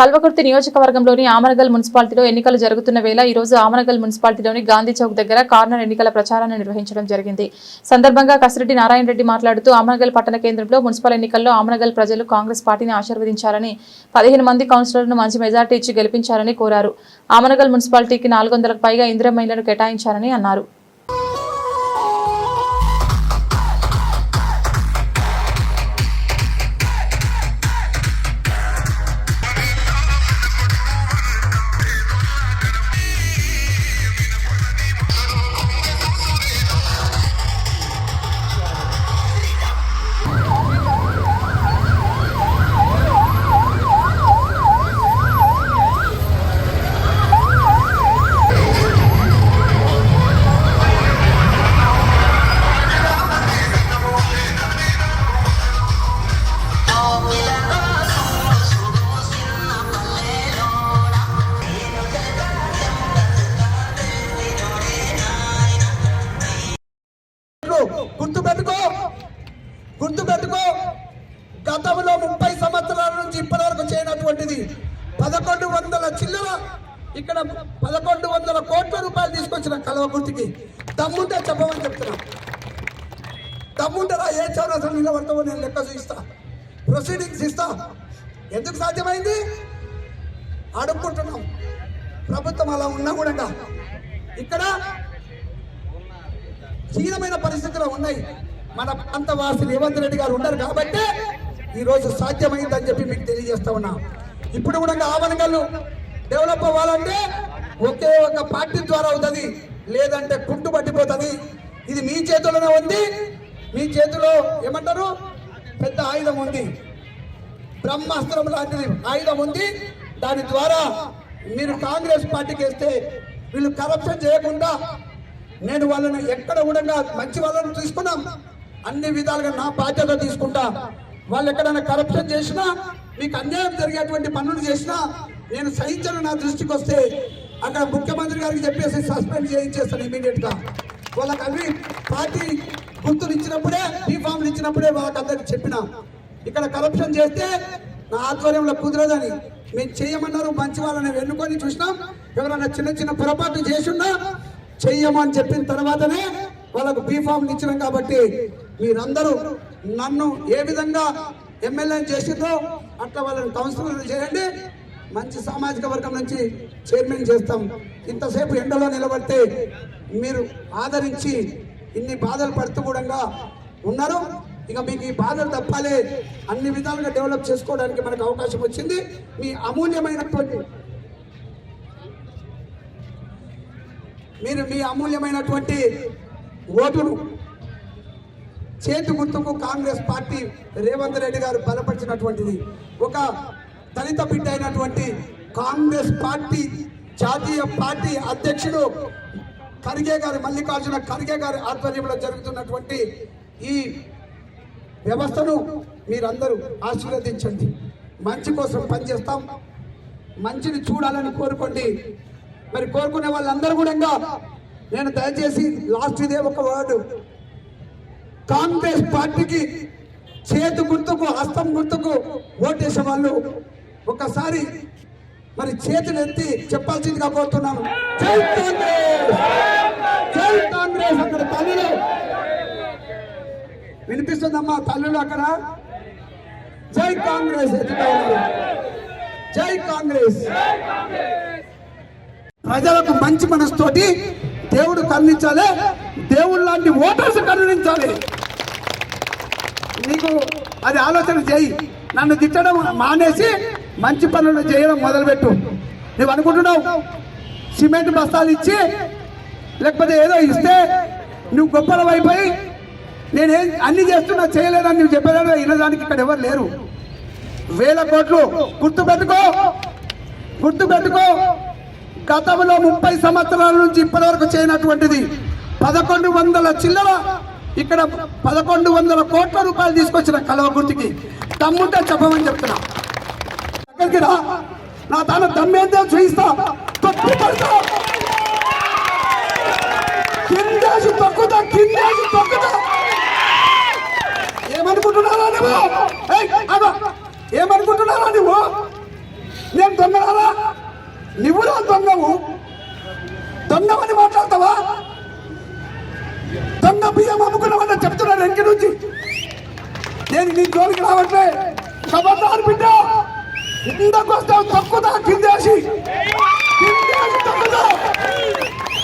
కల్వకుర్తి నియోజకవర్గంలోని ఆమనగల్ మున్సిపాలిటీలో ఎన్నికలు జరుగుతున్న వేళ ఈ రోజు ఆమరగల్ మున్సిపాలిటీలోని గాంధీ చౌక్ దగ్గర కార్నర్ ఎన్నికల ప్రచారాన్ని నిర్వహించడం జరిగింది. సందర్భంగా కసిరెడ్డి నారాయణ రెడ్డి మాట్లాడుతూ ఆమనగల్ పట్టణ కేంద్రంలో మున్సిపల్ ఎన్నికల్లో ఆమనగల్ ప్రజలు కాంగ్రెస్ పార్టీని ఆశీర్వదించాలని పదిహేను మంది కౌన్సిలర్లను మంచి మెజార్టీ ఇచ్చి గెలిపించాలని కోరారు. ఆమరగల్ మున్సిపాలిటీకి నాలుగు పైగా ఇందిరా మహిళలను కేటాయించారని అన్నారు. గుర్తు పెట్టుకో గతంలో ముప్పై సంవత్సరాల నుంచి ఇప్పటి వరకు చేయనటువంటిది పదకొండు వందల చిల్లర ఇక్కడ పదకొండు వందల కోట్ల రూపాయలు తీసుకొచ్చిన కలవకుర్తికి దమ్ముంటే చెప్పమని చెప్తున్నా. దమ్ముంటారా ఏ చౌరసం నిలబడతామో నేను లెక్క చూపిస్తా. ప్రొసీడింగ్స్ ఇస్తా. ఎందుకు సాధ్యమైంది? అడుక్కుంటున్నాం. ప్రభుత్వం అలా ఉన్నా కూడా ఇక్కడ హీనమైన పరిస్థితులు ఉన్నాయి. మన ప్రాంత వాసి రేవంత్ రెడ్డి గారు ఉన్నారు కాబట్టి ఈరోజు సాధ్యమైందని చెప్పి మీకు తెలియజేస్తా ఉన్నా. ఇప్పుడు కూడా ఆవనగల్లు డెవలప్ అవ్వాలంటే ఒకే ఒక పార్టీ ద్వారా అవుతుంది. లేదంటే కుంటు పట్టిపోతుంది. ఇది మీ చేతుల్లోనే ఉంది. మీ చేతిలో ఏమంటారు? పెద్ద ఆయుధం ఉంది. బ్రహ్మాస్త్రం లాంటిది ఆయుధం ఉంది. దాని ద్వారా మీరు కాంగ్రెస్ పార్టీకి వేస్తే వీళ్ళు కరప్షన్ చేయకుండా నేను వాళ్ళని ఎక్కడ కూడా మంచి వాళ్ళని తీసుకున్నాం. అన్ని విధాలుగా నా బాధ్యత తీసుకుంటా. వాళ్ళు ఎక్కడైనా కరప్షన్ చేసినా మీకు అన్యాయం జరిగేటువంటి పనులు చేసినా నేను సహించను నా దృష్టికి వస్తే అక్కడ ముఖ్యమంత్రి గారికి చెప్పేసి సస్పెండ్ చేయించేస్తాను ఇమీడియట్గా వాళ్ళకి అవి పార్టీ గుర్తులు ఇచ్చినప్పుడే ఈ ఫామ్లు ఇచ్చినప్పుడే వాళ్ళకి అందరికి చెప్పిన. ఇక్కడ కరప్షన్ చేస్తే నా ఆధ్వర్యంలో కుదరదని. మేము చేయమన్నారు మంచి వాళ్ళని ఎన్నుకొని చూసినాం. ఎవరైనా చిన్న చిన్న పొరపాటు చేసున్నా చెయ్యమని చెప్పిన తర్వాతనే వాళ్ళకు బీఫామ్లు ఇచ్చినాం కాబట్టి మీరందరూ నన్ను ఏ విధంగా ఎమ్మెల్యే చేసిందో అట్లా వాళ్ళని కౌన్సిలర్లు చేయండి. మంచి సామాజిక వర్గం నుంచి చైర్మన్ చేస్తాం. ఇంతసేపు ఎండలో నిలబడితే మీరు ఆదరించి ఇన్ని బాధలు పడుతూ కూడా ఉన్నారు. ఇక మీకు ఈ బాధలు తప్పాలి. అన్ని విధాలుగా డెవలప్ చేసుకోవడానికి మనకు అవకాశం వచ్చింది. మీ అమూల్యమైనటువంటి మీరు మీ అమూల్యమైనటువంటి ఓటును చేతి గుర్తుకు కాంగ్రెస్ పార్టీ రేవంత్ రెడ్డి గారు బలపరిచినటువంటిది. ఒక దళిత బిడ్డ అయినటువంటి కాంగ్రెస్ పార్టీ జాతీయ పార్టీ అధ్యక్షుడు ఖర్గే గారి మల్లికార్జున ఖర్గే గారి ఆధ్వర్యంలో జరుగుతున్నటువంటి ఈ వ్యవస్థను మీరందరూ ఆశీర్వదించండి. మంచి కోసం పనిచేస్తాం. మంచిని చూడాలని కోరుకోండి. మరి కోరుకునే వాళ్ళందరూ కూడా నేను దయచేసి లాస్ట్ ఇదే ఒక వర్డ్ కాంగ్రెస్ పార్టీకి చేతు గుర్తుకు హస్తం గుర్తుకు ఓటేసే వాళ్ళు ఒకసారి మరి చేతులు ఎత్తి చెప్పాల్సిందిగా కోరుతున్నాను జై కాంగ్రెస్! జై కాంగ్రెస్ అక్కడ తల్లులు. వినిపిస్తుందమ్మా తల్లులు అక్కడ? జై కాంగ్రెస్ ఎత్తుతా జై కాంగ్రెస్! ప్రజలకు మంచి మనసుతోటి దేవుడు కరుణించాలి. దేవుడు లాంటి ఓటర్స్ కరుణించాలి. నీకు అది ఆలోచన చేయి. నన్ను తిట్టడం మానేసి మంచి పనులు చేయడం మొదలుపెట్టు. నువ్వు అనుకుంటున్నావు? సిమెంట్ బస్తాలు ఇచ్చి లేకపోతే ఏదో ఇస్తే నువ్వు గొప్పల అయిపోయి నేనేం అన్ని చేస్తున్నా చేయలేదని నువ్వు చెప్పేదాడు వినడానికి ఇక్కడ ఎవరు లేరు. వేల కోట్లు గుర్తు పెట్టుకో. గుర్తు పెట్టుకో. గతంలో ముప్పై సంవత్సరాల నుంచి ఇప్పటివరకు చేయనటువంటిది పదకొండు వందల చిల్లర ఇక్కడ పదకొండు వందల కోట్ల రూపాయలు తీసుకొచ్చిన కలవకుర్తికి దమ్ముంటే చెప్పమని చెప్తున్నా. అక్కడికి రా. నా తాను దమ్మేందో చూయిస్తా. తొక్కి పడతా. కిందేసి తొక్కుతా కిందేసి తొక్కుతా. ఏమనుకుంటున్నారా నువ్వు? ఏయ్, ఆగు. ఏమనుకుంటున్నారా నువ్వు? నేను దొంగలారా నువ్వురా దొంగవు. దొంగవని మాట్లాడతావా? దొంగ బియ్యం అమ్ముకున్నామని చెప్తున్నాను ఇంటి నుంచి. నేను నీ జోలికి రావట్లే. ఖబర్దారు బిడ్డ. ఇంతకు వస్తావు తక్కువ కిందేసి. కిందేసి తక్కువ